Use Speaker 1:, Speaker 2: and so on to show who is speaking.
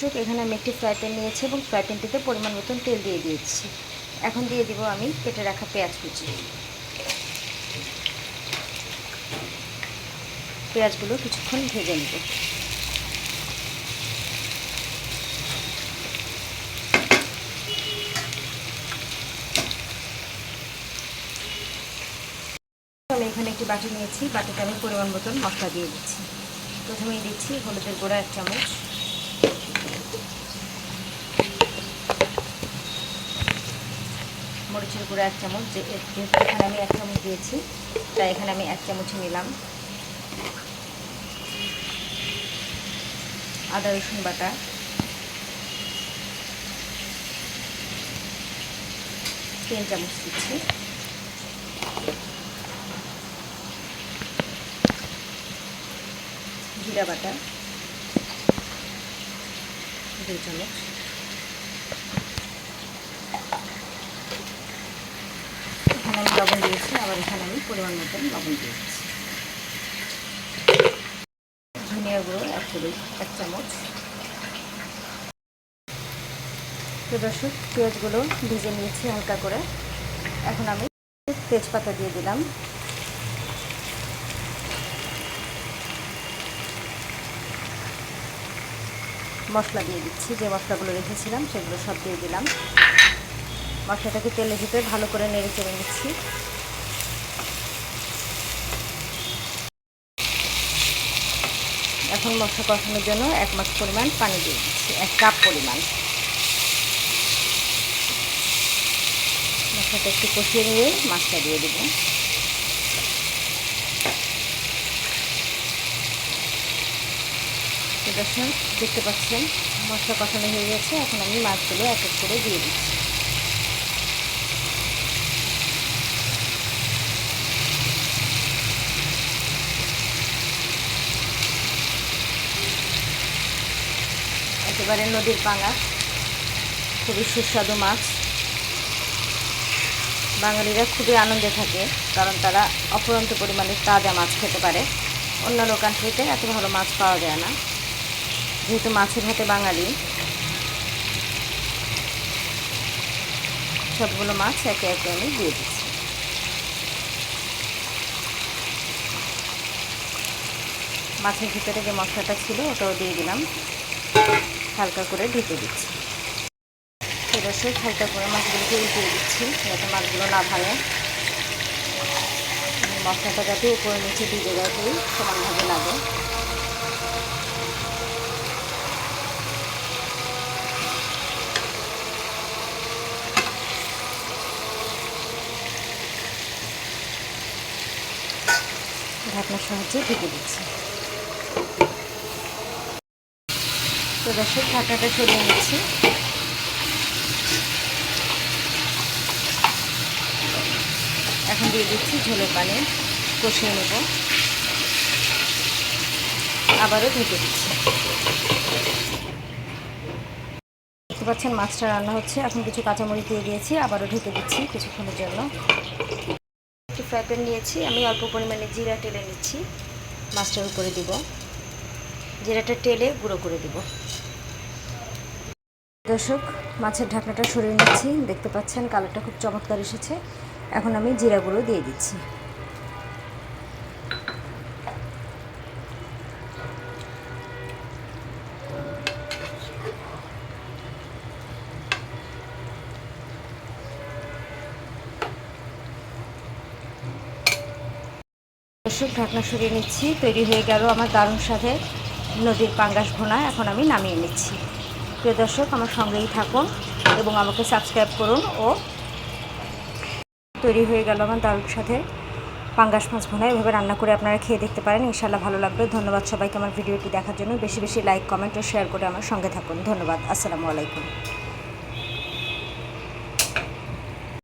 Speaker 1: দর্শক, এখানে আমি একটি ফ্রাই প্যান নিয়েছি এবং ফ্রাই প্যানটিতে পরিমাণ মতন তেল দিয়ে দিয়েছি। এখন দিয়ে দিব আমি কেটে রাখা পেঁয়াজ কুচি। পেঁয়াজগুলো কিছুক্ষণ ভেজে নেব। এখানে একটি বাটি নিয়েছি বাটিতে আমি পরিমাণ মতন মশলা দিয়ে দিচ্ছি। প্রথমেই দিচ্ছি হলুদের গুঁড়া এক চামচ। মরিচের গুঁড়ো এক চামচ, যে এখানে আমি এক চামচ দিয়েছি, তাই এখানে আমি এক চামচ নিলাম। আদা, রসুন বাটা। তিন চামচ দিচ্ছি। জিরা বাটা। দুই চামচ। এখানে লবণ দিয়েছি, আবার এখানে আমি পরিমাণ মতন লবণ দিয়ে ধনিয়া গুঁড়ো এক টেবিল, এক চামচ। তো দর্শক, পেঁয়াজগুলো ভিজে নিয়েছি হালকা করে। এখন আমি তেজপাতা দিয়ে দিলাম। মশলা দিয়ে দিচ্ছি, যে মশলাগুলো রেখেছিলাম সেগুলো সব দিয়ে দিলাম। মশলাটাকে তেলের ভিতরে ভালো করে নেড়ে চেড়ে নিচ্ছি। এখন মশলা কষানোর জন্য এক মাস পরিমাণ পানি দিয়ে দিচ্ছি, এক কাপ পরিমাণ। মশলাটা একটু কষিয়ে নিয়ে মাছটা দিয়ে দেবো। দেখতে পাচ্ছেন, মশলা কষানো হয়ে গেছে। এখন আমি মাছগুলো এক এক করে দিয়ে দিচ্ছি। একেবারে নদীর পাঙা খুবই সুস্বাদু মাছ। বাঙালিরা খুবই আনন্দে থাকে, কারণ তারা অপরন্ত পরিমাণে তাজা মাছ খেতে পারে। অন্যান্য কান্ট্রিতে এত ভালো মাছ পাওয়া যায় না। যেহেতু মাছের ভাতে বাঙালি, সবগুলো মাছ একে একে আমি দিয়ে দিচ্ছি। মাছের ভিতরে যে মশলাটা ছিল, ওটাও দিয়ে দিলাম। হালকা করে ঢেকে দিচ্ছি। দর্শক হালকা করে মাছগুলোকে উঠিয়ে দিচ্ছি যাতে মাছগুলো না ভাঙে। মশলাটা যাতে উপরে নিচে দুই জায়গাতেই সমানভাবে লাগে। ঢাকনার সাহায্যে ঢেকে দিচ্ছি। তো দর্শক ঢাকনাটা সরিয়ে নিচ্ছি এখন দিয়ে দিচ্ছি ঝোলের পানি, কষিয়ে নেব। আবারও ঢেকে দিচ্ছি। দেখতে পাচ্ছেন মাছটা রান্না হচ্ছে। এখন কিছু কাঁচামরিচ দিয়ে দিয়েছি, আবারও ঢেকে দিচ্ছি কিছুক্ষণের জন্য। একটু ফ্রাই প্যান নিয়েছি, আমি অল্প পরিমাণে জিরা টেলে নিচ্ছি। মাছটার উপরে দিব। জিরাটা টেলে গুঁড়ো করে দিব। দর্শক, মাছের ঢাকনাটা সরিয়ে নিচ্ছি। দেখতে পাচ্ছেন, কালারটা খুব চমৎকার এসেছে। এখন আমি জিরা গুঁড়ো দিয়ে দিচ্ছি। দর্শক, ঢাকনা সরিয়ে নিচ্ছি। তৈরি হয়ে গেল আমার দারুণ সাথে নদীর পাঙ্গাস ভোনা। এখন আমি নামিয়ে নিচ্ছি। প্রিয় দর্শক, আমার সঙ্গেই থাকুন এবং আমাকে সাবস্ক্রাইব করুন ও তৈরি হয়ে গেল আমার দারুর সাথে পাঙ্গাস মাছ ভোনা। এভাবে রান্না করে আপনারা খেয়ে দেখতে পারেন। ইনশাল্লাহ ভালো লাগবে ধন্যবাদ সবাইকে আমার ভিডিওটি দেখার জন্য। বেশি বেশি লাইক, কমেন্ট ও শেয়ার করে আমার সঙ্গে থাকুন। ধন্যবাদ। আসসালামু আলাইকুম।